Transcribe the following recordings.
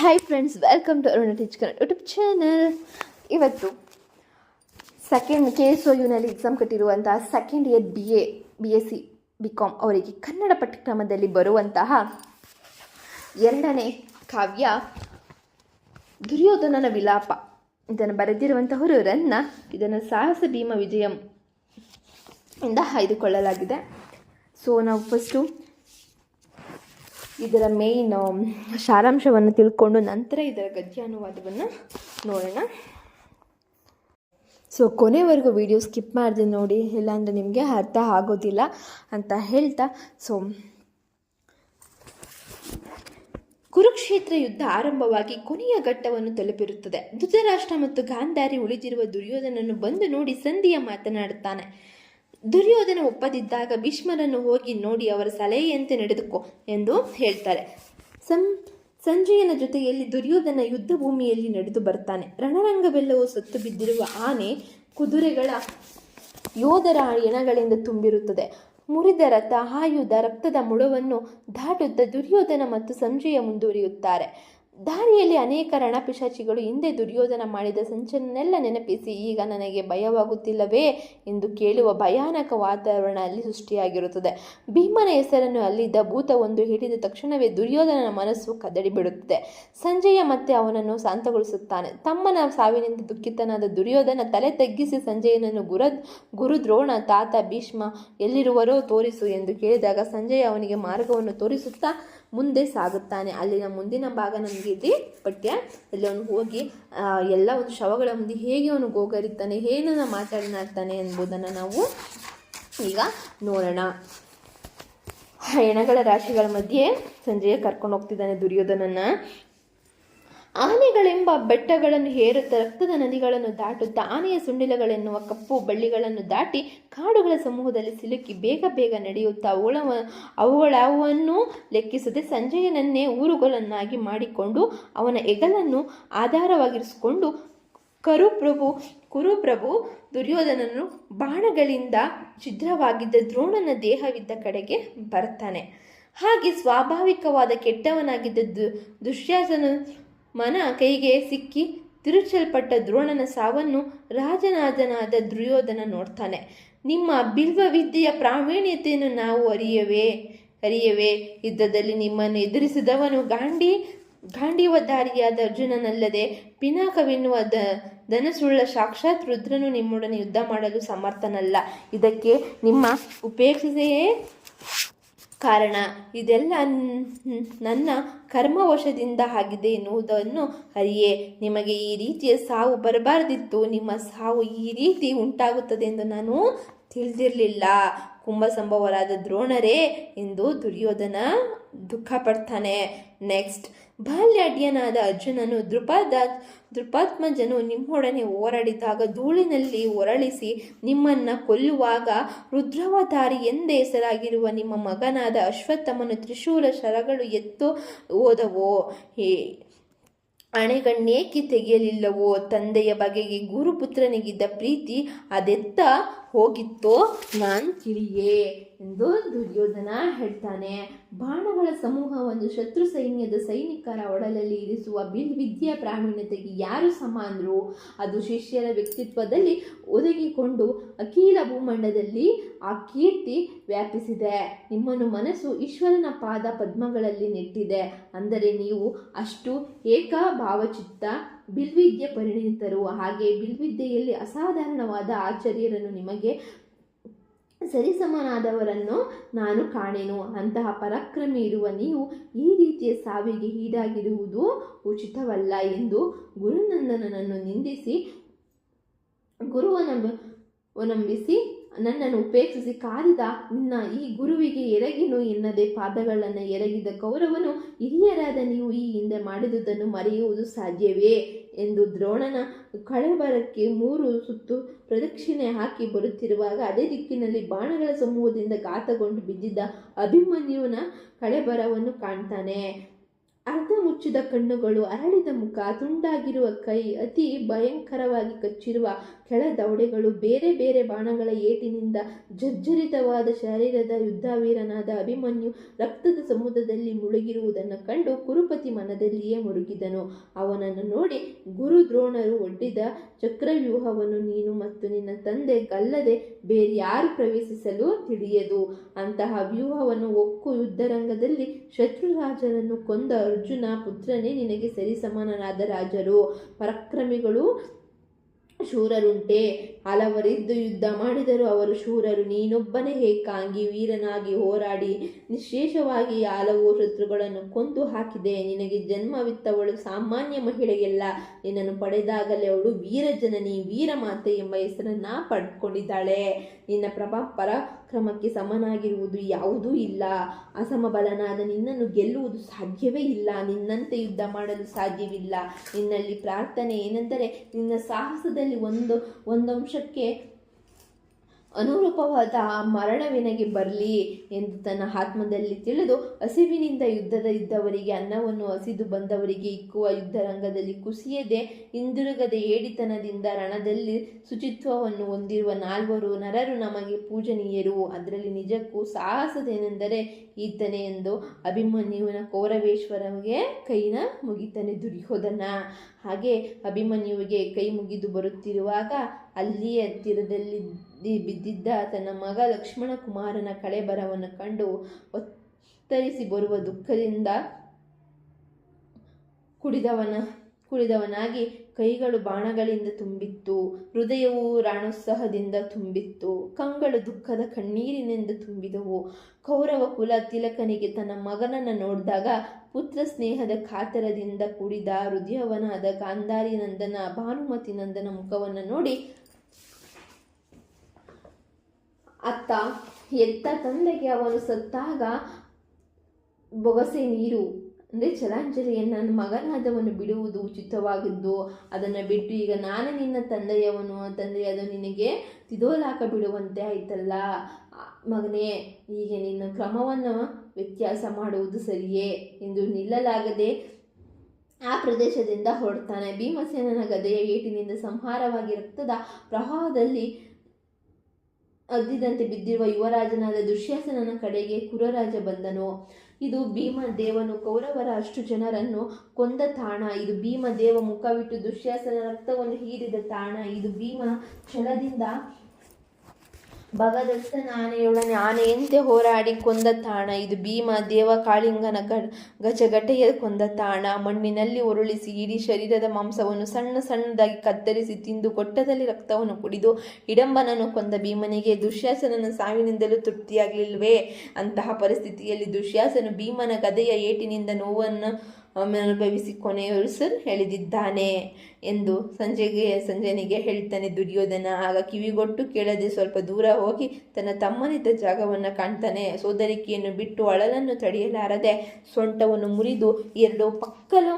Hi friends welcome to Aruna teach Kannada YouTube channel ಇವತ್ತು second K S O ಯುನಲ್ಲಿ exam ಕಟ್ಟಿರುವಂತಹ second year B A B S C B com ಅವರಿಗೆ ಕನ್ನಡ ಪಠ್ಯಕ್ರಮದಲ್ಲಿ ಬರುವಂತಹ ಎರಡನೇ ಕಾವ್ಯ ದುರ್ಯೋಧನನ ವಿಲಾಪ. ಇದನ್ನು ಬರೆದಿರುವಂತಹವರು ರನ್ನ ಇದನ್ನು ಸಾಹಸ ಭೀಮ ವಿಜಯಂ ಇಂದ ಆಯ್ದುಕೊಳ್ಳಲಾಗಿದೆ. ಸೊ ನಾವು ಫಸ್ಟು ಇದರ ಮೇಯ್ನ್ ಸಾರಾಂಶವನ್ನು ತಿಳ್ಕೊಂಡು ನಂತರ ಇದರ ಗದ್ಯಾನುವಾದವನ್ನು ನೋಡೋಣ. ಸೊ ಕೊನೆವರೆಗೂ ವಿಡಿಯೋ ಸ್ಕಿಪ್ ಮಾಡಿದೆ ನೋಡಿ, ಇಲ್ಲಾಂದರೆ ನಿಮಗೆ ಅರ್ಥ ಆಗೋದಿಲ್ಲ ಅಂತ ಹೇಳ್ತಾ ಸೊ ಕುರುಕ್ಷೇತ್ರ ಯುದ್ಧ ಆರಂಭವಾಗಿ ಕೊನೆಯ ಘಟ್ಟವನ್ನು ತಲುಪಿರುತ್ತದೆ. ಧೃತರಾಷ್ಟ್ರ ಮತ್ತು ಗಾಂಧಾರಿ ಉಳಿದಿರುವ ದುರ್ಯೋಧನನ್ನು ಬಂದು ನೋಡಿ ಸಂಧಿಯ ಮಾತನಾಡುತ್ತಾನೆ. ದುರ್ಯೋಧನ ಒಪ್ಪದಿದ್ದಾಗ ಭೀಷ್ಮರನ್ನು ಹೋಗಿ ನೋಡಿ ಅವರ ಸಲಹೆಯಂತೆ ನಡೆದುಕೋ ಎಂದು ಹೇಳ್ತಾರೆ. ಸಂ, ಸಂಜಯನ ಜೊತೆಯಲ್ಲಿ ದುರ್ಯೋಧನ ಯುದ್ಧ ಭೂಮಿಯಲ್ಲಿ ನಡೆದು ಬರ್ತಾನೆ. ರಣರಂಗವೆಲ್ಲವೂ ಸತ್ತು ಬಿದ್ದಿರುವ ಆನೆ ಕುದುರೆಗಳ ಯೋಧರ ಎಣಗಳಿಂದ ತುಂಬಿರುತ್ತದೆ. ಮುರಿದ ರಥ ಆಯುಧ ರಕ್ತದ ಮುಳವನ್ನು ದಾಟುತ್ತ ದುರ್ಯೋಧನ ಮತ್ತು ಸಂಜಯ ಮುಂದುವರಿಯುತ್ತಾರೆ. ದಾರಿಯಲ್ಲಿ ಅನೇಕ ರಣಪಿಶಾಚಿಗಳು ಹಿಂದೆ ದುರ್ಯೋಧನ ಮಾಡಿದ ಸಂಚನ್ನೆಲ್ಲ ನೆನಪಿಸಿ, ಈಗ ನನಗೆ ಭಯವಾಗುತ್ತಿಲ್ಲವೇ ಎಂದು ಕೇಳುವ ಭಯಾನಕ ವಾತಾವರಣ ಅಲ್ಲಿ ಸೃಷ್ಟಿಯಾಗಿರುತ್ತದೆ. ಭೀಮನ ಹೆಸರನ್ನು ಅಲ್ಲಿದ್ದ ಭೂತವೊಂದು ಹಿಡಿದ ತಕ್ಷಣವೇ ದುರ್ಯೋಧನನ ಮನಸ್ಸು ಕದಡಿ ಬಿಡುತ್ತದೆ. ಸಂಜಯ ಮತ್ತೆ ಅವನನ್ನು ಶಾಂತಗೊಳಿಸುತ್ತಾನೆ. ತಮ್ಮನ ಸಾವಿನಿಂದ ದುಃಖಿತನಾದ ದುರ್ಯೋಧನ ತಲೆ ತಗ್ಗಿಸಿ ಸಂಜಯನನ್ನು ಗುರ ಗುರು ದ್ರೋಣ ತಾತ ಭೀಷ್ಮ ಎಲ್ಲಿರುವರೋ ತೋರಿಸು ಎಂದು ಕೇಳಿದಾಗ ಸಂಜಯ ಅವನಿಗೆ ಮಾರ್ಗವನ್ನು ತೋರಿಸುತ್ತಾ ಮುಂದೆ ಸಾಗುತ್ತಾನೆ. ಅಲ್ಲಿನ ಮುಂದಿನ ಭಾಗ ನಮಗೆ ಇದೆ ಪಠ್ಯ. ಅಲ್ಲಿ ಅವನು ಹೋಗಿ ಎಲ್ಲ ಒಂದು ಶವಗಳ ಮುಂದೆ ಹೇಗೆ ಅವನು ಗೋಗರಿತಾನೆ, ಏನನ್ನ ಮಾತಾಡಿನಾಡ್ತಾನೆ ಎಂಬುದನ್ನು ನಾವು ಈಗ ನೋಡೋಣ. ಹೆಣಗಳ ರಾಶಿಗಳ ಮಧ್ಯೆ ಸಂಜಯ ಕರ್ಕೊಂಡು ಹೋಗ್ತಿದ್ದಾನೆ ದುರ್ಯೋಧನನ್ನ. ಆನೆಗಳೆಂಬ ಬೆಟ್ಟಗಳನ್ನು ಹೇರುತ್ತಾ ರಕ್ತದ ನದಿಗಳನ್ನು ದಾಟುತ್ತಾ ಆನೆಯ ಸುಂಡಿಲಗಳೆನ್ನುವ ಕಪ್ಪು ಬಳ್ಳಿಗಳನ್ನು ದಾಟಿ ಕಾಡುಗಳ ಸಮೂಹದಲ್ಲಿ ಸಿಲುಕಿ ಬೇಗ ಬೇಗ ನಡೆಯುತ್ತಾ ಅವುಗಳ ಅವುಗಳವನ್ನು ಲೆಕ್ಕಿಸದೆ ಸಂಜಯನನ್ನೇ ಊರುಗಳನ್ನಾಗಿ ಮಾಡಿಕೊಂಡು ಅವನ ಎಗಲನ್ನು ಆಧಾರವಾಗಿರಿಸಿಕೊಂಡು ಕರುಪ್ರಭು, ಕುರುಪ್ರಭು ದುರ್ಯೋಧನನು ಬಾಣಗಳಿಂದ ಛಿದ್ರವಾಗಿದ್ದ ದ್ರೋಣನ ದೇಹವಿದ್ದ ಕಡೆಗೆ ಬರ್ತಾನೆ. ಹಾಗೆ ಸ್ವಾಭಾವಿಕವಾದ ಕೆಟ್ಟವನಾಗಿದ್ದ ದು ದುಶ್ಯಾಸನ ಮನ ಕೈಗೆ ಸಿಕ್ಕಿ ತಿರುಚಲ್ಪಟ್ಟ ದ್ರೋಣನ ಸಾವನ್ನು ರಾಜನಾದನಾದ ದುರ್ಯೋಧನ ನೋಡ್ತಾನೆ. ನಿಮ್ಮ ಬಿಲ್ವ ವಿದ್ಯೆಯ ಪ್ರಾವೀಣ್ಯತೆಯನ್ನು ನಾವು ಅರಿಯವೇ ಅರಿಯವೇ. ಯುದ್ಧದಲ್ಲಿ ನಿಮ್ಮನ್ನು ಎದುರಿಸಿದವನು ಗಾಂಡಿ ಗಾಂಡೀವಧಾರಿಯಾದ ಅರ್ಜುನನಲ್ಲದೆ ಪಿನಾಕವೆನ್ನುವ ದ, ಧನಸುಳ್ಳ ಸಾಕ್ಷಾತ್ ರುದ್ರನು ನಿಮ್ಮೊಡನೆ ಯುದ್ಧ ಮಾಡಲು ಸಮರ್ಥನಲ್ಲ. ಇದಕ್ಕೆ ನಿಮ್ಮ ಉಪೇಕ್ಷೆಯೇ? ಕಾರಣ? ಇದೆಲ್ಲ ನನ್ನ ಕರ್ಮವಶದಿಂದ ಆಗಿದೆ ಎನ್ನುವುದನ್ನು ಅರಿಯೇ. ನಿಮಗೆ ಈ ರೀತಿಯ ಸಾವು ಬರಬಾರದಿತ್ತು. ನಿಮ್ಮ ಸಾವು ಈ ರೀತಿ ಉಂಟಾಗುತ್ತದೆ ಎಂದು ನಾನು ತಿಳಿದಿರಲಿಲ್ಲ. ಕುಂಭಸಂಭವರಾದ ದ್ರೋಣರೇ ಎಂದು ದುರ್ಯೋಧನ ದುಃಖ ಪಡ್ತಾನೆ ನೆಕ್ಸ್ಟ್. ಬಾಲ್ಯಾಡ್ಯನಾದ ಅರ್ಜುನನು ದೃಪದ ದೃಪಾತ್ಮಜನು ನಿಮ್ಮೊಡನೆ ಹೋರಾಡಿದಾಗ ಧೂಳಿನಲ್ಲಿ ಹೊರಳಿಸಿ ನಿಮ್ಮನ್ನ ಕೊಲ್ಲುವಾಗ ರುದ್ರವತಾರಿ ಎಂದೇ ಹೆಸರಾಗಿರುವ ನಿಮ್ಮ ಮಗನಾದ ಅಶ್ವತ್ಥಮನು ತ್ರಿಶೂಲ ಶರಗಳು ಎತ್ತು ಹೋದವೋ? ಹೇ ಅಣೆಗಣ್ಣೇಕೆ ತೆಗೆಯಲಿಲ್ಲವೋ? ತಂದೆಯ ಬಗೆಗೆ ಗುರುಪುತ್ರನಿಗಿದ್ದ ಪ್ರೀತಿ ಅದೆತ್ತ ಹೋಗಿತ್ತೋ ನಾನು ತಿಳಿಯೇ ಎಂದು ದುರ್ಯೋಧನ ಹೇಳ್ತಾನೆ. ಬಾಣಗಳ ಸಮೂಹವನ್ನು ಶತ್ರು ಸೈನ್ಯದ ಸೈನಿಕರ ಒಡಲಲ್ಲಿ ಇರಿಸುವ ಬಿಲ್ ವಿದ್ಯಾ ಪ್ರಾವೀಣ್ಯತೆಗೆ ಯಾರು ಸಮಾನರು? ಅದು ಶಿಷ್ಯರ ವ್ಯಕ್ತಿತ್ವದಲ್ಲಿ ಒದಗಿಕೊಂಡು ಅಖಿಲ ಭೂಮಂಡದಲ್ಲಿ ಆ ಕೀರ್ತಿ ವ್ಯಾಪಿಸಿದೆ. ನಿಮ್ಮನ್ನು ಮನಸ್ಸು ಈಶ್ವರನ ಪಾದ ಪದ್ಮಗಳಲ್ಲಿ ನೆಟ್ಟಿದೆ. ಅಂದರೆ ನೀವು ಅಷ್ಟು ಏಕ ಭಾವಚಿತ್ತ ಬಿಲ್ವಿದ್ಯೆ ಪರಿಣಿತರು. ಹಾಗೆ ಬಿಲ್ವಿದ್ಯೆಯಲ್ಲಿ ಅಸಾಧಾರಣವಾದ ಆಚಾರ್ಯರನ್ನು ನಿಮಗೆ ಸರಿಸಮನಾದವರನ್ನು ನಾನು ಕಾಣೆನು. ಅಂತಹ ಪರಾಕ್ರಮಿ ಇರುವ ನೀವು ಈ ರೀತಿಯ ಸಾವಿಗೆ ಈಡಾಗಿರುವುದು ಉಚಿತವಲ್ಲ ಎಂದು ಗುರುನಂದನನನ್ನು ನಿಂದಿಸಿ, ಗುರುವನಂಬ ನಂಬಿಸಿ ನನ್ನನ್ನು ಉಪೇಕ್ಷಿಸಿ ಕಾದಿದ ನಿನ್ನ ಈ ಗುರುವಿಗೆ ಎರಗಿನು ಎನ್ನದೆ ಪಾದಗಳನ್ನು ಎರಗಿದ ಕೌರವನು ಹಿರಿಯರಾದ ನೀವು ಈ ಹಿಂದೆ ಮಾಡಿದುದನ್ನು ಮರೆಯುವುದು ಸಾಧ್ಯವೇ ಎಂದು ದ್ರೋಣನ ಕಳೆಬರಕ್ಕೆ ಮೂರು ಸುತ್ತು ಪ್ರದಕ್ಷಿಣೆ ಹಾಕಿ ಬರುತ್ತಿರುವಾಗ ಅದೇ ದಿಕ್ಕಿನಲ್ಲಿ ಬಾಣಗಳ ಸಮೂಹದಿಂದ ಘಾತಗೊಂಡು ಬಿದ್ದಿದ್ದ ಅಭಿಮನ್ಯುವಿನ ಕಳೆಬರವನ್ನು ಕಾಣ್ತಾನೆ. ಅರ್ಧ ಮುಚ್ಚಿದ ಕಣ್ಣುಗಳು ಅರಳಿದ ಮುಖ ತುಂಡಾಗಿರುವ ಕೈ ಅತಿ ಭಯಂಕರವಾಗಿ ಕಚ್ಚಿರುವ ಕೆಳದವಡೆಗಳು ಬೇರೆ ಬೇರೆ ಬಾಣಗಳ ಏಟಿನಿಂದ ಜರ್ಜರಿತವಾದ ಶರೀರದ ಯುದ್ಧವೀರನಾದ ಅಭಿಮನ್ಯು ರಕ್ತದ ಸಮುದ್ರದಲ್ಲಿ ಮುಳುಗಿರುವುದನ್ನು ಕಂಡು ಕುರುಪತಿ ಮನದಲ್ಲಿಯೇ ಮುರುಗಿದನು. ಅವನನ್ನು ನೋಡಿ ಗುರು ದ್ರೋಣರು ಒಡ್ಡಿದ ಚಕ್ರವ್ಯೂಹವನ್ನು ನೀನು ಮತ್ತು ನಿನ್ನ ತಂದೆ ಗಲ್ಲದೆ ಬೇರೆ ಯಾರು ಪ್ರವೇಶಿಸಲು ತಿಳಿಯದು. ಅಂತಹ ವ್ಯೂಹವನ್ನು ಒಕ್ಕು ಯುದ್ಧರಂಗದಲ್ಲಿ ಶತ್ರುರಾಜರನ್ನು ಕೊಂದ ಅರ್ಜುನ ಪುತ್ರನೇ ನಿನಗೆ ಸರಿಸಮಾನನಾದ ರಾಜರು. ಪರಾಕ್ರಮಿಗಳು ಶೂರರುಂಟೆ. ಹಲವರಿದ್ದು ಯುದ್ಧ ಮಾಡಿದರು ಅವರು ಶೂರರು, ನೀನೊಬ್ಬನೇ ಹೇಕಾಂಗಿ ವೀರನಾಗಿ ಹೋರಾಡಿ ನಿಶೇಷವಾಗಿ ಹಲವು ಶತ್ರುಗಳನ್ನು ಕೊಂದು ಹಾಕಿದೆ. ನಿನಗೆ ಜನ್ಮವಿತ್ತವಳು ಸಾಮಾನ್ಯ ಮಹಿಳೆಯಲ್ಲ. ನಿನ್ನನ್ನು ಪಡೆದಾಗಲೇ ಅವಳು ವೀರಜನನಿ, ವೀರಮಾತೆ ಎಂಬ ಹೆಸರನ್ನ ಪಡ್ಕೊಂಡಿದ್ದಾಳೆ. ನಿನ್ನ ಪ್ರಭಾ ಪರಾಕ್ರಮಕ್ಕೆ ಸಮನಾಗಿರುವುದು ಯಾವುದೂ ಇಲ್ಲ. ಅಸಮಬಲನಾದ ನಿನ್ನನ್ನು ಗೆಲ್ಲುವುದು ಸಾಧ್ಯವೇ ಇಲ್ಲ. ನಿನ್ನಂತೆ ಯುದ್ಧ ಮಾಡಲು ಸಾಧ್ಯವಿಲ್ಲ. ನಿನ್ನಲ್ಲಿ ಪ್ರಾರ್ಥನೆ ಏನೆಂದರೆ ನಿನ್ನ ಸಾಹಸದಲ್ಲಿ ಒಂದು, ಒಂದಂಶಕ್ಕೆ ಅನುರೂಪವಾದ ಆ ಮರಣವಿನಗೆ ಬರಲಿ ಎಂದು ತನ್ನ ಆತ್ಮದಲ್ಲಿ ತಿಳಿದು ಹಸಿವಿನಿಂದ ಯುದ್ಧದ ಇದ್ದವರಿಗೆ, ಅನ್ನವನ್ನು ಹಸಿದು ಬಂದವರಿಗೆ ಇಕ್ಕುವ ಯುದ್ಧರಂಗದಲ್ಲಿ ಕುಸಿಯದೆ ಹಿಂದಿರುಗದೆ ಏಡಿತನದಿಂದ ರಣದಲ್ಲಿ ಶುಚಿತ್ವವನ್ನು ಹೊಂದಿರುವ ನಾಲ್ವರು ನರರು ನಮಗೆ ಪೂಜನೀಯರು. ಅದರಲ್ಲಿ ನಿಜಕ್ಕೂ ಸಾಹಸದೇನೆಂದರೆ ಈತನೇ ಎಂದು ಅಭಿಮನ್ಯುವಿನ ಕೌರವೇಶ್ವರಗೆ ಕೈನ ಮುಗಿತಾನೆ ದುರ್ಯೋಧನ ಹಾಗೆ ಅಭಿಮನ್ಯುವಿಗೆ ಕೈ ಮುಗಿದು ಬರುತ್ತಿರುವಾಗ ಅಲ್ಲಿಯೇ ಹತ್ತಿರದಲ್ಲಿ ಬಿದ್ದಿದ್ದ ತನ್ನ ಮಗ ಲಕ್ಷ್ಮಣ ಕುಮಾರನ ಕಳೆಬರವನ್ನು ಕಂಡು ಒತ್ತರಿಸಿ ಬರುವ ದುಃಖದಿಂದ ಕುಡಿದವನ, ಕುಡಿದವನಾಗಿ ಕೈಗಳು ಬಾಣಗಳಿಂದ ತುಂಬಿತ್ತು. ಹೃದಯವು ರಾಣೋತ್ಸಾಹದಿಂದ ತುಂಬಿತ್ತು. ಕಂಗಳು ದುಃಖದ ಕಣ್ಣೀರಿನಿಂದ ತುಂಬಿದವು. ಕೌರವ ಕುಲ ತಿಲಕನಿಗೆ ತನ್ನ ಮಗನನ್ನು ನೋಡಿದಾಗ ಪುತ್ರ ಸ್ನೇಹದ ಕಾತರದಿಂದ ಕೂಡಿದ ಹೃದಯವನಾದ ಗಾಂಧಾರಿ ನಂದನ, ಭಾನುಮತಿ ನಂದನ ಮುಖವನ್ನು ನೋಡಿ ಅತ್ತ ಎತ್ತ ತಂದೆಗೆ ಅವನು ಸತ್ತಾಗ ಬೊಗಸೆ ನೀರು, ಅಂದರೆ ಚಲಾಂಜಲಿಯನ್ನು ನನ್ನ ಮಗನಾದವನು ಬಿಡುವುದು ಉಚಿತವಾಗಿದ್ದು ಅದನ್ನು ಬಿಟ್ಟು ಈಗ ನಾನು ನಿನ್ನ ತಂದೆಯವನು. ತಂದೆ, ಅದು ನಿನಗೆ ತಿದೋಲಾಕ ಬಿಡುವಂತೆ ಆಯ್ತಲ್ಲ. ಮಗನೇ, ಹೀಗೆ ನಿನ್ನ ಕ್ರಮವನ್ನು ವ್ಯತ್ಯಾಸ ಮಾಡುವುದು ಸರಿಯೇ ಎಂದು ನಿಲ್ಲಲಾಗದೆ ಆ ಪ್ರದೇಶದಿಂದ ಹೊರಡ್ತಾನೆ. ಭೀಮಸೇನನ ಗದೆಯ ಏಟಿನಿಂದ ಸಂಹಾರವಾಗಿ ರಕ್ತದ ಪ್ರವಾಹದಲ್ಲಿ ಅದ್ದಿದಂತೆ ಬಿದ್ದಿರುವ ಯುವರಾಜನಾದ ದುಶ್ಯಾಸನನ ಕಡೆಗೆ ಕುರರಾಜ ಬಂದನು. ಇದು ಭೀಮದೇವನು ಕೌರವರ ಅಷ್ಟು ಜನರನ್ನು ಕೊಂದ ತಾಣ. ಇದು ಭೀಮದೇವ ಮುಖವಿಟ್ಟು ದುಶ್ಯಾಸನ ರಕ್ತವನ್ನು ಹೀರಿದ ತಾಣ. ಇದು ಭೀಮ ಛಲದಿಂದ ಭಗದತ್ತನ ಆನೆಯೊಡನೆ ಆನೆಯಂತೆ ಹೋರಾಡಿ ಕೊಂದ ತಾಣ. ಇದು ಭೀಮ ದೇವ ಕಾಳಿಂಗನ ಗಜಗಟೆಯ ಕೊಂದ ತಾಣ. ಮಣ್ಣಿನಲ್ಲಿ ಉರುಳಿಸಿ ಇಡೀ ಶರೀರದ ಮಾಂಸವನ್ನು ಸಣ್ಣ ಸಣ್ಣದಾಗಿ ಕತ್ತರಿಸಿ ತಿಂದು ಕೊಟ್ಟದಲ್ಲಿ ರಕ್ತವನ್ನು ಕುಡಿದು ಹಿಡಂಬನನ್ನು ಕೊಂದ ಭೀಮನಿಗೆ ದುಶ್ಯಾಸನನ ಸಾವಿನಿಂದಲೂ ತೃಪ್ತಿಯಾಗಲಿಲ್ವೇ ಅಂತಹ ಪರಿಸ್ಥಿತಿಯಲ್ಲಿ ದುಶ್ಯಾಸನು ಭೀಮನ ಗದೆಯ ಏಟಿನಿಂದ ನೋವನ್ನು ಅನುಭವಿಸಿ ಸರ್ ಹೇಳಿದಿದ್ದಾನೆ ಎಂದು ಸಂಜೆಗೆ ಸಂಜನಿಗೆ ಹೇಳ್ತಾನೆ ದುರ್ಯೋಧನ. ಆಗ ಕಿವಿಗೊಟ್ಟು ಕೇಳದೆ ಸ್ವಲ್ಪ ದೂರ ಹೋಗಿ ತನ್ನ ತಮ್ಮನಿದ್ದ ಜಾಗವನ್ನು ಕಾಣ್ತಾನೆ. ಸೋದರಿಕೆಯನ್ನು ಬಿಟ್ಟು ಅಳಲನ್ನು ತಡೆಯಲಾರದೆ ಸೊಂಟವನ್ನು ಮುರಿದು ಎರಡು ಪಕ್ಕಲು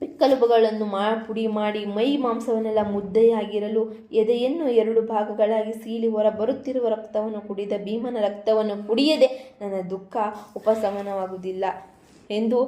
ಪಿಕ್ಕಲುಬುಗಳನ್ನು ಮಾ, ಪುಡಿ ಮಾಡಿ ಮೈ ಮಾಂಸವನ್ನೆಲ್ಲ ಮುದ್ದೆಯಾಗಿರಲು ಎದೆಯನ್ನು ಎರಡು ಭಾಗಗಳಾಗಿ ಸೀಳಿ ಹೊರ ಬರುತ್ತಿರುವ ರಕ್ತವನ್ನು ಕುಡಿದ ಭೀಮನ ರಕ್ತವನ್ನು ಕುಡಿಯದೆ ನನ್ನ ದುಃಖ ಉಪಶಮನವಾಗುವುದಿಲ್ಲ ಎಂದು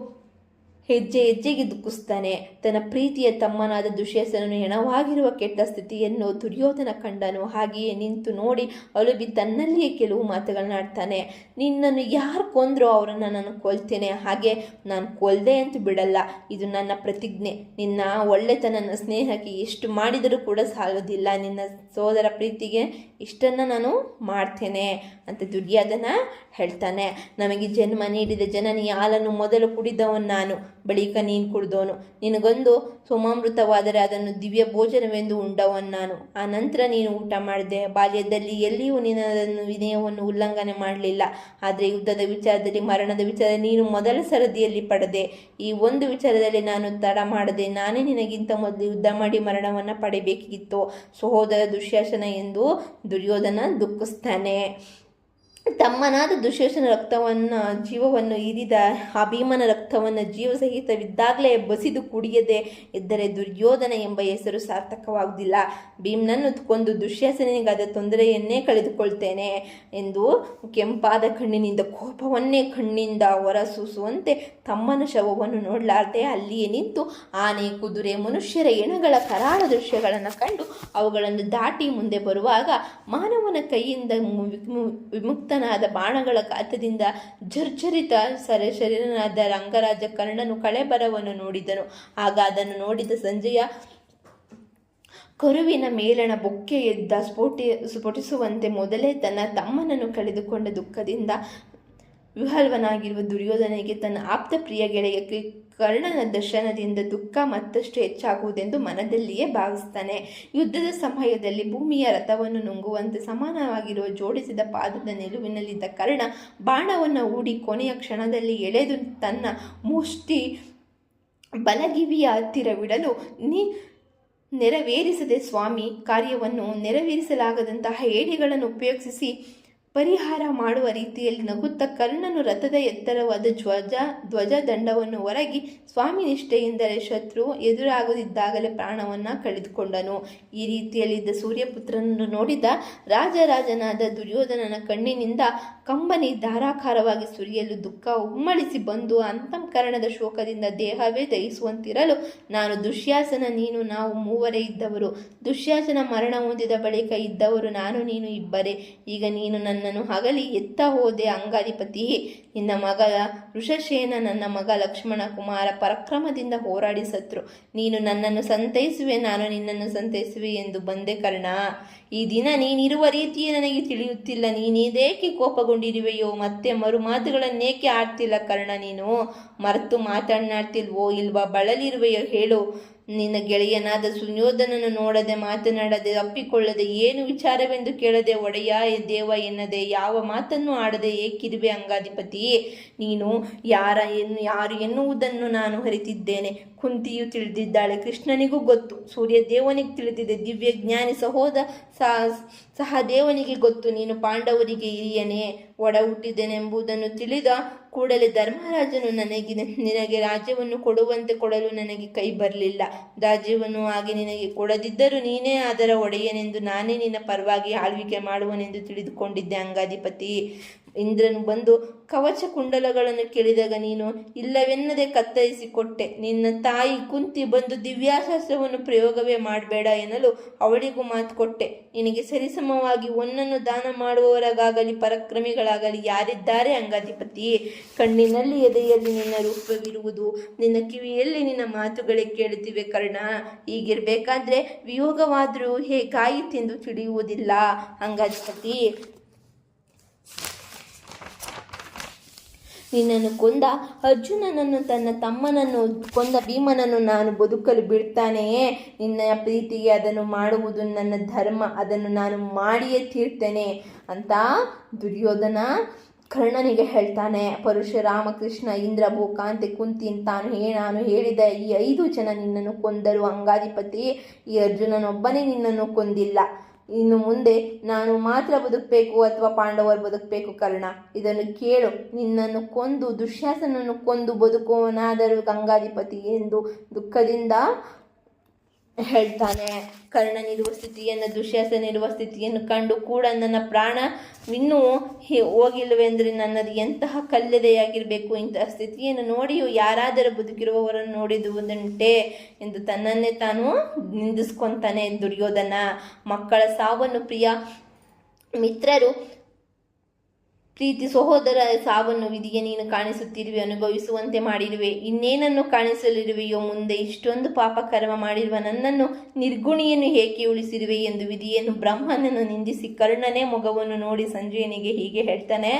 ಹೆಜ್ಜೆ ಹೆಜ್ಜೆಗೆ ದುಃಖಿಸ್ತಾನೆ. ತನ್ನ ಪ್ರೀತಿಯ ತಮ್ಮನಾದ ದುಶ್ಯಾಸನನು ಹೆಣವಾಗಿರುವ ಕೆಟ್ಟ ಸ್ಥಿತಿಯನ್ನು ದುರ್ಯೋಧನ ಕಂಡನು. ಹಾಗೆಯೇ ನಿಂತು ನೋಡಿ ಅಲುಬಿ ತನ್ನಲ್ಲಿಯೇ ಕೆಲವು ಮಾತುಗಳನ್ನಾಡ್ತಾನೆ. ನಿನ್ನನ್ನು ಯಾರು ಕೊಂದ್ರೋ ಅವರನ್ನು ನಾನು ಕೊಲ್ತೇನೆ. ಹಾಗೆ ನಾನು ಕೊಲ್ದೆ ಅಂತ ಬಿಡಲ್ಲ. ಇದು ನನ್ನ ಪ್ರತಿಜ್ಞೆ. ನಿನ್ನ ಒಳ್ಳೆತನ ಸ್ನೇಹಕ್ಕೆ ಎಷ್ಟು ಮಾಡಿದರೂ ಕೂಡ ಸಾಲೋದಿಲ್ಲ ನಿನ್ನ ಸೋದರ ಪ್ರೀತಿಗೆ ಇಷ್ಟನ್ನು ನಾನು ಮಾಡ್ತೇನೆ ಅಂತ ದುರ್ಯೋಧನ ಹೇಳ್ತಾನೆ. ನಮಗೆ ಜನ್ಮ ನೀಡಿದ ಜನನಿ ಹಾಲನ್ನು ಮೊದಲು ಕುಡಿದವನು ನಾನು. ಬಳಿಕ ನೀನು ಕುಡಿದವನು ನಿನಗೊಂದು ಸೋಮಾಮೃತವಾದರೆ ಅದನ್ನು ದಿವ್ಯ ಭೋಜನವೆಂದು ಉಂಡವನು ನಾನು. ಆ ನಂತರ ನೀನು ಊಟ ಮಾಡಿದೆ. ಬಾಲ್ಯದಲ್ಲಿ ಎಲ್ಲಿಯೂ ನಿನ್ನದನ್ನು ವಿನಯವನ್ನು ಉಲ್ಲಂಘನೆ ಮಾಡಲಿಲ್ಲ. ಆದರೆ ಯುದ್ಧದ ವಿಚಾರದಲ್ಲಿ, ಮರಣದ ವಿಚಾರ ನೀನು ಮೊದಲ ಸರದಿಯಲ್ಲಿ ಪಡೆದೆ. ಈ ಒಂದು ವಿಚಾರದಲ್ಲಿ ನಾನು ತಡ ಮಾಡದೆ ನಾನೇ ನಿನಗಿಂತ ಮೊದಲು ಯುದ್ಧ ಮಾಡಿ ಮರಣವನ್ನು ಪಡೆಯಬೇಕಿತ್ತು ಸಹೋದರ ದುಶ್ಯಾಸನ ಎಂದು ದುರ್ಯೋಧನ ದುಃಖಿಸ್ತಾನೆ. ತಮ್ಮನಾದ ದುಶ್ಯಸನ ರಕ್ತವನ್ನು, ಜೀವವನ್ನು ಇರಿದ ಆ ಭೀಮನ ರಕ್ತವನ್ನು ಜೀವ ಸಹಿತವಿದ್ದಾಗಲೇ ಬಸಿದು ಕುಡಿಯದೆ ಇದ್ದರೆ ದುರ್ಯೋಧನ ಎಂಬ ಹೆಸರು ಸಾರ್ಥಕವಾಗುವುದಿಲ್ಲ. ಭೀಮ್ನನ್ನು ಕೊಂದು ದುಶ್ಯಾಸನಿಗಾದ ತೊಂದರೆಯನ್ನೇ ಕಳೆದುಕೊಳ್ತೇನೆ ಎಂದು ಕೆಂಪಾದ ಕಣ್ಣಿನಿಂದ, ಕೋಪವನ್ನೇ ಕಣ್ಣಿಂದ ಹೊರಸೂಸುವಂತೆ ತಮ್ಮನ ಶವವನ್ನು ನೋಡಲಾರದೆ ಅಲ್ಲಿಯೇ ನಿಂತು ಆನೆ, ಕುದುರೆ, ಮನುಷ್ಯರ ಎಣಗಳ ಕರಾಳ ದೃಶ್ಯಗಳನ್ನು ಕಂಡು ಅವುಗಳನ್ನು ದಾಟಿ ಮುಂದೆ ಬರುವಾಗ ಮಾನವನ ಕೈಯಿಂದ ಮು- ವಿಮುಕ್ತನಾದ ಬಾಣಗಳ ಕಾತದಿಂದ ಜರ್ಜರಿತ ಸರಶರೀರನಾದ ರಂಗರಾಜ ಕರ್ಣನು ಕಳೆಬರವನ್ನು ನೋಡಿದನು. ಆಗ ಅದನ್ನು ನೋಡಿದ ಸಂಜೆಯ ಕರುವಿನ ಮೇಲಣ ಬೊಕ್ಕೆ ಎದ್ದ ಸ್ಫೋಟಿ, ಸ್ಫೋಟಿಸುವಂತೆ ಮೊದಲೇ ತನ್ನ ತಮ್ಮನನ್ನು ಕಳೆದುಕೊಂಡ ದುಃಖದಿಂದ ವಿಹಲ್ವನಾಗಿರುವ ದುರ್ಯೋಧನೆಗೆ ತನ್ನ ಆಪ್ತ ಪ್ರಿಯ ಗೆಳೆಯ ಕರ್ಣನ ದರ್ಶನದಿಂದ ದುಃಖ ಮತ್ತಷ್ಟು ಹೆಚ್ಚಾಗುವುದೆಂದು ಮನದಲ್ಲಿಯೇ ಭಾವಿಸ್ತಾನೆ. ಯುದ್ಧದ ಸಮಯದಲ್ಲಿ ಭೂಮಿಯ ರಥವನ್ನು ನುಂಗುವಂತೆ ಸಮಾನವಾಗಿರುವ ಜೋಡಿಸಿದ ಪಾದದ ನಿಲುವಿನಲ್ಲಿದ್ದ ಕರ್ಣ ಬಾಣವನ್ನು ಊಡಿ ಕೊನೆಯ ಕ್ಷಣದಲ್ಲಿ ಎಳೆದು ತನ್ನ ಮುಷ್ಟಿ ಬಲಗಿವಿಯ ಹತ್ತಿರವಿಡಲು ನೀ ನೆರವೇರಿಸದೆ ಸ್ವಾಮಿ ಕಾರ್ಯವನ್ನು ನೆರವೇರಿಸಲಾಗದಂತಹ ಏಡಿಗಳನ್ನು ಉಪಯೋಗಿಸಿ ಪರಿಹಾರ ಮಾಡುವ ರೀತಿಯಲ್ಲಿ ನಗುತ್ತ ಕರ್ಣನು ರಥದ ಎತ್ತರವಾದ ಧ್ವಜ ಧ್ವಜ ದಂಡವನ್ನು ಹೊರಗಿ ಸ್ವಾಮಿ ನಿಷ್ಠೆಯಿಂದಲೇ ಶತ್ರು ಎದುರಾಗದಿದ್ದಾಗಲೇ ಪ್ರಾಣವನ್ನು ಕಳೆದುಕೊಂಡನು. ಈ ರೀತಿಯಲ್ಲಿದ್ದ ಸೂರ್ಯಪುತ್ರನನ್ನು ನೋಡಿದ ರಾಜರಾಜನಾದ ದುರ್ಯೋಧನನ ಕಣ್ಣಿನಿಂದ ಕಂಬನಿ ಧಾರಾಕಾರವಾಗಿ ಸುರಿಯಲು ದುಃಖ ಉಮ್ಮಳಿಸಿ ಬಂದು ಅಂತಃಕರಣದ ಶೋಕದಿಂದ ದೇಹವೇ ದಹಿಸುವಂತಿರಲು, ನಾನು ದುಶ್ಯಾಸನ, ನೀನು, ನಾವು ಮೂವರೇ ಇದ್ದವರು. ದುಶ್ಯಾಸನ ಮರಣ ಹೊಂದಿದ ಬಳಿಕ ಇದ್ದವರು, ನಾನು, ನೀನು ಇಬ್ಬರೇ. ಈಗ ನೀನು ನನ್ನನ್ನು ಹಗಲಿ ಎತ್ತ ಹೋದೆ ಅಂಗಾಧಿಪತಿ. ನಿನ್ನ ಮಗ ಋಷಶೇನ ನನ್ನ ಮಗ ಲಕ್ಷ್ಮಣ ಕುಮಾರ ಪರಕ್ರಮದಿಂದ ಹೋರಾಡಿ ಸತ್ರು. ನೀನು ನನ್ನನ್ನು ಸಂತೈಸುವೆ, ನಾನು ನಿನ್ನನ್ನು ಸಂತೈಸುವೆ ಎಂದು ಬಂದೆ ಕರ್ಣ. ಈ ದಿನ ನೀನಿರುವ ರೀತಿಯೇ ನನಗೆ ತಿಳಿಯುತ್ತಿಲ್ಲ. ನೀನೇದೇಕೆ ಕೋಪಗೊಂಡಿರುವೆಯೋ? ಮತ್ತೆ ಮರು ಮಾತುಗಳನ್ನೇಕೆ ಆಡ್ತಿಲ್ಲ ಕರ್ಣ ನೀನು? ಮರೆತು ಮಾತನಾಡ್ತಿಲ್ವೋ ಇಲ್ವಾ? ಬಳಲಿರುವೆಯೋ ಹೇಳು. ನಿನ್ನ ಗೆಳೆಯನಾದ ಸುಯೋಧನನ್ನು ನೋಡದೆ ಮಾತನಾಡದೆ ಅಪ್ಪಿಕೊಳ್ಳದೆ ಏನು ವಿಚಾರವೆಂದು ಕೇಳದೆ ಒಡೆಯ ದೇವ ಎನ್ನದೆ ಯಾವ ಮಾತನ್ನು ಆಡದೆ ಏಕಿರುವೆ ಅಂಗಾಧಿಪತಿ. ನೀನು ಯಾರ ಎನ್ನು ಯಾರು ಎನ್ನುವುದನ್ನು ನಾನು ಅರಿತಿದ್ದೇನೆ. ಕುಂತಿಯು ತಿಳಿದಿದ್ದಾಳೆ. ಕೃಷ್ಣನಿಗೂ ಗೊತ್ತು. ಸೂರ್ಯ ದೇವನಿಗೆ ತಿಳಿದಿದೆ. ದಿವ್ಯ ಜ್ಞಾನಿ ಸಹೋದ ಸಹ ದೇವನಿಗೆ ಗೊತ್ತು, ನೀನು ಪಾಂಡವರಿಗೆ ಹಿರಿಯನೇ, ಒಡ ಹುಟ್ಟಿದ್ದೇನೆಂಬುದನ್ನು ತಿಳಿದ ಕೂಡಲೇ ಧರ್ಮರಾಜನು ನನಗೆ, ನಿನಗೆ ರಾಜ್ಯವನ್ನು ಕೊಡುವಂತೆ ಕೊಡಲು ನನಗೆ ಕೈ ಬರಲಿಲ್ಲ. ರಾಜ್ಯವನ್ನು ಹಾಗೆ ನಿನಗೆ ಕೊಡದಿದ್ದರೂ ನೀನೇ ಅದರ ಒಡೆಯನೆಂದು ನಾನೇ ನಿನ್ನ ಪರವಾಗಿ ಆಳ್ವಿಕೆ ಮಾಡುವನೆಂದು ತಿಳಿದುಕೊಂಡಿದ್ದೆ ಅಂಗಾಧಿಪತಿ. ಇಂದ್ರನು ಬಂದು ಕವಚ ಕುಂಡಲಗಳನ್ನು ಕೇಳಿದಾಗ, ನೀನು ಇಲ್ಲವೆನ್ನದೆ ಕತ್ತರಿಸಿ ಕೊಟ್ಟೆ ನಿನ್ನ ತಾಯಿ ಕುಂತಿ ಬಂದು ದಿವ್ಯಾಶಾಸ್ತ್ರವನ್ನು ಪ್ರಯೋಗವೇ ಮಾಡಬೇಡ ಎನ್ನಲು ಅವಳಿಗೂ ಮಾತು ಕೊಟ್ಟೆ. ನಿನಗೆ ಸರಿಸಮವಾಗಿ ಒಂದನ್ನು ದಾನ ಮಾಡುವವರಾಗಲಿ ಪರಕ್ರಮಿಗಳಾಗಲಿ ಯಾರಿದ್ದಾರೆ ಅಂಗಾಧಿಪತಿ? ಕಣ್ಣಿನಲ್ಲಿ, ಎದೆಯಲ್ಲಿ ನಿನ್ನ ರೂಪವಿರುವುದು, ನಿನ್ನ ಕಿವಿಯಲ್ಲಿ ನಿನ್ನ ಮಾತುಗಳೇ ಕೇಳುತ್ತಿವೆ ಕರ್ಣ. ಹೀಗಿರ್ಬೇಕಾದ್ರೆ ವಿಯೋಗವಾದರೂ ಹೇಗಾಯಿತೆಂದು ತಿಳಿಯುವುದಿಲ್ಲ. ಅಂಗಾಧಿಪತಿ ನಿನ್ನನ್ನು ಕೊಂದ ಅರ್ಜುನನನ್ನು ತನ್ನ ತಮ್ಮನನ್ನು ಕೊಂದ ಭೀಮನನ್ನು ನಾನು ಬದುಕಲು ಬಿಡ್ತಾನೆಯೇ ನಿನ್ನ ಪ್ರೀತಿಗೆ ಅದನ್ನು ಮಾಡುವುದು ನನ್ನ ಧರ್ಮ, ಅದನ್ನು ನಾನು ಮಾಡಿಯೇ ತೀರ್ತೇನೆ ಅಂತ ದುರ್ಯೋಧನ ಕರ್ಣನಿಗೆ ಹೇಳ್ತಾನೆ. ಪರಶುರಾಮ ಕೃಷ್ಣ ಇಂದ್ರ ಭೂಕಾಂತಿ ಕುಂತಿ ತಾನು ಹೇ, ನಾನು ಹೇಳಿದ ಈ ಐದು ಜನ ನಿನ್ನನ್ನು ಕೊಂದರು. ಅಂಗಾಧಿಪತಿ ಈ ಅರ್ಜುನನೊಬ್ಬನೇ ನಿನ್ನನ್ನು ಕೊಂದಿಲ್ಲ. ಇನ್ನು ಮುಂದೆ ನಾನು ಮಾತ್ರ ಬದುಕಬೇಕು ಅಥವಾ ಪಾಂಡವರು ಬದುಕಬೇಕು, ಕರ್ಣ. ಇದನ್ನು ಕೇಳು. ನಿನ್ನನ್ನು ಕೊಂದು, ದುಶ್ಯಾಸನನ್ನು ಕೊಂದು ಬದುಕುವನಾದರೂ ಗಂಗಾಧಿಪತಿ ಎಂದು ದುಃಖದಿಂದ ಹೇಳ್ತಾನೆ. ಕರ್ಣನಿರುವ ಸ್ಥಿತಿಯನ್ನು ದುಶ್ಯಾಸನಿರುವ ಸ್ಥಿತಿಯನ್ನು ಕಂಡು ಕೂಡ ನನ್ನ ಪ್ರಾಣ ಇನ್ನೂ ಹೋಗಿಲ್ಲವೆಂದರೆ ನನ್ನದು ಎಂತಹ ಕಲ್ಲದೆಯಾಗಿರಬೇಕು? ಇಂತಹ ಸ್ಥಿತಿಯನ್ನು ನೋಡಿಯೂ ಯಾರಾದರೂ ಬದುಕಿರುವವರನ್ನು ನೋಡಿದುವುದುಂಟೆ ಎಂದು ತನ್ನನ್ನೇ ತಾನು ನಿಂದಿಸ್ಕೊತಾನೆ ದುರ್ಯೋಧನ. ಮಕ್ಕಳ ಸಾವನ್ನು ಪ್ರಿಯ ಮಿತ್ರರು ಪ್ರೀತಿ ಸಹೋದರ ಸಾವನ್ನು ವಿಧಿಗೆ ನೀನು ಕಾಣಿಸುತ್ತಿರುವೆ, ಅನುಭವಿಸುವಂತೆ ಮಾಡಿರುವೆ. ಇನ್ನೇನನ್ನು ಕಾಣಿಸಲಿರುವೆಯೋ ಮುಂದೆ ಇಷ್ಟೊಂದು ಪಾಪ ಕರ್ಮ ಮಾಡಿರುವ ನನ್ನನ್ನು ನಿರ್ಗುಣಿಯನ್ನು ಏಕೆ ಉಳಿಸಿರುವೆ ಎಂದು ವಿಧಿಯನ್ನು ಬ್ರಹ್ಮನನ್ನು ನಿಂದಿಸಿ ಕರ್ಣನೇ ಮೊಗವನ್ನು ನೋಡಿ ಸಂಜಯನಿಗೆ ಹೀಗೆ ಹೇಳ್ತಾನೆ,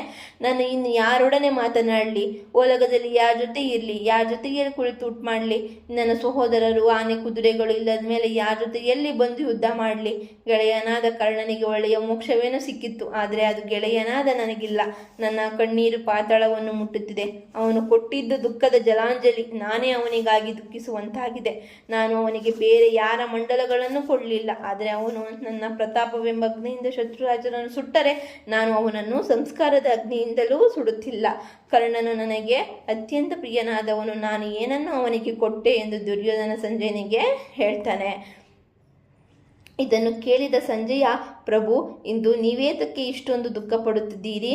ನಾನು ಇನ್ನು ಯಾರೊಡನೆ ಮಾತನಾಡಲಿ? ಓಲಗದಲ್ಲಿ ಯಾರ ಜೊತೆ ಇರಲಿ? ಯಾರ ಜೊತೆಗೆ ಕುಳಿತು ಊಟ ಮಾಡಲಿ? ನನ್ನ ಸಹೋದರರು ಆನೆ ಕುದುರೆಗಳು ಇಲ್ಲದ ಮೇಲೆ ಯಾರ ಜೊತೆ ಎಲ್ಲಿ ಬಂದು ಯುದ್ಧ ಮಾಡಲಿ? ಗೆಳೆಯನಾದ ಕರ್ಣನಿಗೆ ಒಳ್ಳೆಯ ಮೋಕ್ಷವೇನೂ ಸಿಕ್ಕಿತ್ತು, ಆದರೆ ಅದು ಗೆಳೆಯನಾದ ನನಗಿಲ್ಲ. ನನ್ನ ಕಣ್ಣೀರು ಪಾತಾಳವನ್ನು ಮುಟ್ಟುತ್ತಿದೆ. ಅವನು ಕೊಟ್ಟಿದ್ದ ದುಃಖದ ಜಲಾಂಜಲಿ ನಾನೇ ಅವನಿಗಾಗಿ ದುಃಖಿಸುವಂತಾಗಿದೆ. ನಾನು ಅವನಿಗೆ ಬೇರೆ ಯಾರ ಮಂಡಲಗಳನ್ನು ಕೊಡಲಿಲ್ಲ. ಆದರೆ ಅವನು ನನ್ನ ಪ್ರತಾಪವೆಂಬ ಅಗ್ನಿಯಿಂದ ಶತ್ರುರಾಜನನ್ನು ಸುಟ್ಟರೆ ನಾನು ಅವನನ್ನು ಸಂಸ್ಕಾರದ ಅಗ್ನಿಯಿಂದಲೂ ಸುಡುತ್ತಿಲ್ಲ. ಕರ್ಣನು ನನಗೆ ಅತ್ಯಂತ ಪ್ರಿಯನಾದವನು. ನಾನು ಏನನ್ನು ಅವನಿಗೆ ಕೊಟ್ಟೆ ಎಂದು ದುರ್ಯೋಧನ ಸಂಜಯನಿಗೆ ಹೇಳ್ತಾನೆ. ಇದನ್ನು ಕೇಳಿದ ಸಂಜಯ, ಪ್ರಭು, ಇಂದು ನೀವೇತಕ್ಕೆ ಇಷ್ಟೊಂದು ದುಃಖ ಪಡುತ್ತಿದ್ದೀರಿ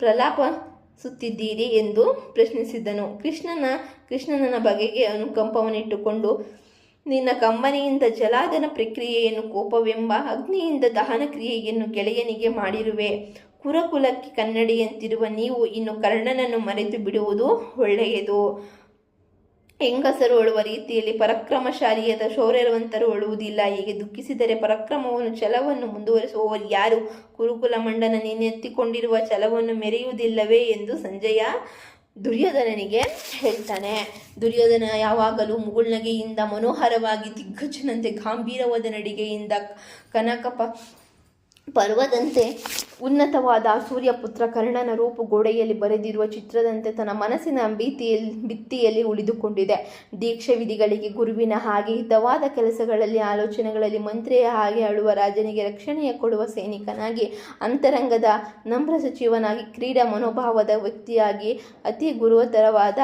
ಪ್ರಲಾಪಿಸುತ್ತಿದ್ದೀರಿ ಎಂದು ಪ್ರಶ್ನಿಸಿದನು. ಕೃಷ್ಣನ ಕೃಷ್ಣನ ಬಗೆಗೆ ಅನುಕಂಪವನ್ನಿಟ್ಟುಕೊಂಡು, ನಿನ್ನ ಕಂಬನಿಯಿಂದ ಜಲಾದನ ಪ್ರಕ್ರಿಯೆಯನ್ನು ಕೋಪವೆಂಬ ಅಗ್ನಿಯಿಂದ ದಹನ ಕ್ರಿಯೆಯನ್ನು ಗೆಳೆಯನಿಗೆ ಮಾಡಿರುವೆ. ಕುರಕುಲಕ್ಕೆ ಕನ್ನಡಿಯಂತಿರುವ ನೀವು ಇನ್ನು ಕರ್ಣನನ್ನು ಮರೆತು ಬಿಡುವುದು ಒಳ್ಳೆಯದು. ಹೆಂಗಸರು ಅಳುವ ರೀತಿಯಲ್ಲಿ ಪರಾಕ್ರಮಶಾಲಿಯಾದ ಶೌರ್ಯವಂತರು ಅಳುವುದಿಲ್ಲ ಹೀಗೆ ದುಃಖಿಸಿದರೆ ಪರಾಕ್ರಮವನ್ನು, ಛಲವನ್ನು ಮುಂದುವರಿಸುವವರು ಯಾರು? ಕುರುಕುಲ ಮಂಡನ ನೆನೆತ್ತಿಕೊಂಡಿರುವ ಛಲವನ್ನು ಮೆರೆಯುವುದಿಲ್ಲವೇ ಎಂದು ಸಂಜಯ ದುರ್ಯೋಧನನಿಗೆ ಹೇಳ್ತಾನೆ. ದುರ್ಯೋಧನ ಯಾವಾಗಲೂ ಮುಗುಳ್ನಗೆಯಿಂದ ಮನೋಹರವಾಗಿ ದಿಗ್ಗಜನಂತೆ ಗಾಂಭೀರವಾದ ನಡಿಗೆಯಿಂದ ಕನಕಪ ಪರ್ವದಂತೆ ಉನ್ನತವಾದ ಸೂರ್ಯಪುತ್ರ ಕರ್ಣನ ರೂಪು ಗೋಡೆಯಲ್ಲಿ ಬರೆದಿರುವ ಚಿತ್ರದಂತೆ ತನ್ನ ಮನಸ್ಸಿನ ಭೀತಿಯಲ್ಲಿ ಭಿತ್ತಿಯಲ್ಲಿ ಉಳಿದುಕೊಂಡಿದೆ. ದೀಕ್ಷೆ ವಿಧಿಗಳಿಗೆ ಗುರುವಿನ ಹಾಗೆ ಹಿತವಾದ ಕೆಲಸಗಳಲ್ಲಿ, ಆಲೋಚನೆಗಳಲ್ಲಿ ಮಂತ್ರಿಯ ಹಾಗೆ ಅಳುವ ರಾಜನಿಗೆ ರಕ್ಷಣೆಯ ಕೊಡುವ ಸೈನಿಕನಾಗಿ, ಅಂತರಂಗದ ನಮ್ರ ಸಚಿವನಾಗಿ ಕ್ರೀಡಾ ಮನೋಭಾವದ ವ್ಯಕ್ತಿಯಾಗಿ, ಅತಿ ಗುರುತರವಾದ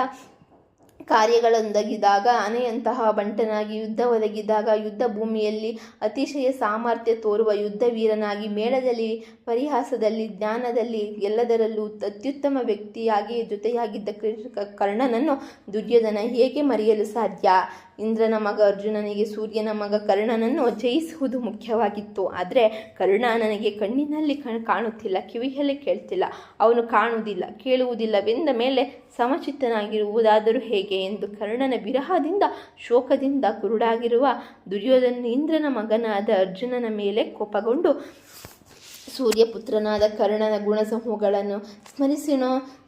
ಕಾರ್ಯಗಳೊಂದಗಿದಾಗ, ಆನೆಯಂತಹ ಬಂಟನಾಗಿ ಯುದ್ಧ ಒದಗಿದಾಗ, ಯುದ್ಧ ಭೂಮಿಯಲ್ಲಿ ಅತಿಶಯ ಸಾಮರ್ಥ್ಯ ತೋರುವ ಯುದ್ಧ ವೀರನಾಗಿ ಮೇಳದಲ್ಲಿ, ಪರಿಹಾಸದಲ್ಲಿ, ಜ್ಞಾನದಲ್ಲಿ ಎಲ್ಲದರಲ್ಲೂ ಅತ್ಯುತ್ತಮ ವ್ಯಕ್ತಿಯಾಗಿ ಜೊತೆಯಾಗಿದ್ದ ಕರ್ಣನನ್ನು ದುರ್ಯೋಧನ ಹೇಗೆ ಮರೆಯಲು ಸಾಧ್ಯ? ಇಂದ್ರನ ಮಗ ಅರ್ಜುನನಿಗೆ ಸೂರ್ಯನ ಮಗ ಕರ್ಣನನ್ನು ಜಯಿಸುವುದು ಮುಖ್ಯವಾಗಿತ್ತು. ಆದರೆ ಕರ್ಣ ನನಗೆ ಕಣ್ಣಿನಲ್ಲಿ ಕಣ್ ಕಾಣುತ್ತಿಲ್ಲ, ಕಿವಿಯಲ್ಲಿ ಕೇಳ್ತಿಲ್ಲ. ಅವನು ಕಾಣುವುದಿಲ್ಲ, ಕೇಳುವುದಿಲ್ಲವೆಂದ ಮೇಲೆ ಸಮಚಿತ್ತನಾಗಿರುವುದಾದರೂ ಹೇಗೆ ಎಂದು ಕರ್ಣನ ವಿರಹದಿಂದ, ಶೋಕದಿಂದ ಕುರುಡಾಗಿರುವ ದುರ್ಯೋಧನ ಇಂದ್ರನ ಮಗನಾದ ಅರ್ಜುನನ ಮೇಲೆ ಕೋಪಗೊಂಡು, ಸೂರ್ಯಪುತ್ರನಾದ ಕರ್ಣನ ಗುಣಸಮೂಹಗಳನ್ನು ಸ್ಮರಿಸೋಣ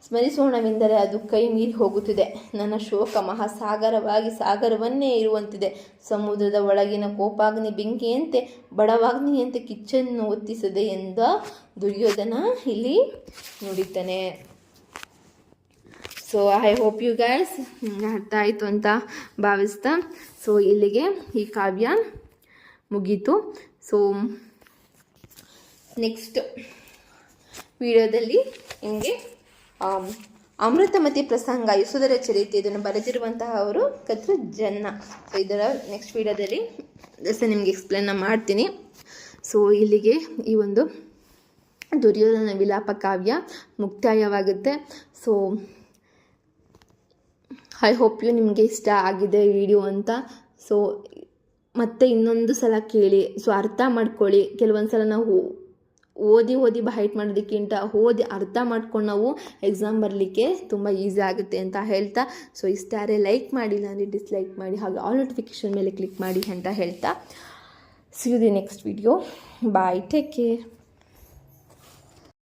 ಸ್ಮರಿಸೋಣವೆಂದರೆ ಅದು ಕೈ ಮೀರಿ ಹೋಗುತ್ತಿದೆ. ನನ್ನ ಶೋಕ ಮಹಾಸಾಗರವಾಗಿ ಸಾಗರವನ್ನೇ ಇರುವಂತಿದೆ ಸಮುದ್ರದ ಒಳಗಿನ ಕೋಪಾಗ್ನಿ ಬೆಂಕಿಯಂತೆ, ಬಡವಾಗ್ನಿಯಂತೆ ಕಿಚ್ಚನ್ನು ಒತ್ತಿಸದೆ ಎಂದ ದುರ್ಯೋಧನ ಇಲ್ಲಿ ನುಡಿತಾನೆ. So I hope you guys ಅರ್ಥ ಆಯಿತು ಅಂತ ಭಾವಿಸ್ತಾ. ಸೊ ಇಲ್ಲಿಗೆ ಈ ಕಾವ್ಯ ಮುಗೀತು. ಸೊ ನೆಕ್ಸ್ಟ್ ವಿಡಿಯೋದಲ್ಲಿ ನಿಮಗೆ ಅಮೃತಮತಿ ಪ್ರಸಂಗ, ಯಶೋಧರ ಚರಿತ್ರೆ, ಇದನ್ನು ಬರೆದಿರುವಂತಹ ಅವರು ಕತ್ರ ಜನ್ನ. ಸೊ ಇದರ ನೆಕ್ಸ್ಟ್ ವಿಡಿಯೋದಲ್ಲಿ ಜಸ್ಟ್ ನಿಮಗೆ ಎಕ್ಸ್ಪ್ಲೇನ್ ಮಾಡ್ತೀನಿ. ಸೊ ಇಲ್ಲಿಗೆ ಈ ಒಂದು ದುರ್ಯೋಧನ ವಿಲಾಪ ಕಾವ್ಯ ಮುಕ್ತಾಯವಾಗುತ್ತೆ. ಸೊ ಐ ಹೋಪ್ ಯು ನಿಮಗೆ ಇಷ್ಟ ಆಗಿದೆ ವಿಡಿಯೋ ಅಂತ. ಸೊ ಮತ್ತೆ ಇನ್ನೊಂದು ಸಲ ಕೇಳಿ. ಸೊ ಅರ್ಥ ಮಾಡ್ಕೊಳ್ಳಿ. ಕೆಲವೊಂದು ಸಲ ನಾವು ಓದಿ ಓದಿ ಬೈಟ್ ಮಾಡೋದಕ್ಕಿಂತ ಓದಿ ಅರ್ಥ ಮಾಡ್ಕೊಂಡು ನಾವು ಎಕ್ಸಾಮ್ ಬರಲಿಕ್ಕೆ ತುಂಬ ಈಸಿ ಆಗುತ್ತೆ ಅಂತ ಹೇಳ್ತಾ. ಸೊ ಇಷ್ಟ ಯಾರೇ ಲೈಕ್ ಮಾಡಿಲ್ಲ ಅಂದರೆ ಡಿಸ್ಲೈಕ್ ಮಾಡಿ, ಹಾಗೆ ಆಲ್ ನೋಟಿಫಿಕೇಶನ್ ಮೇಲೆ ಕ್ಲಿಕ್ ಮಾಡಿ ಅಂತ ಹೇಳ್ತಾ. See the next video bye take care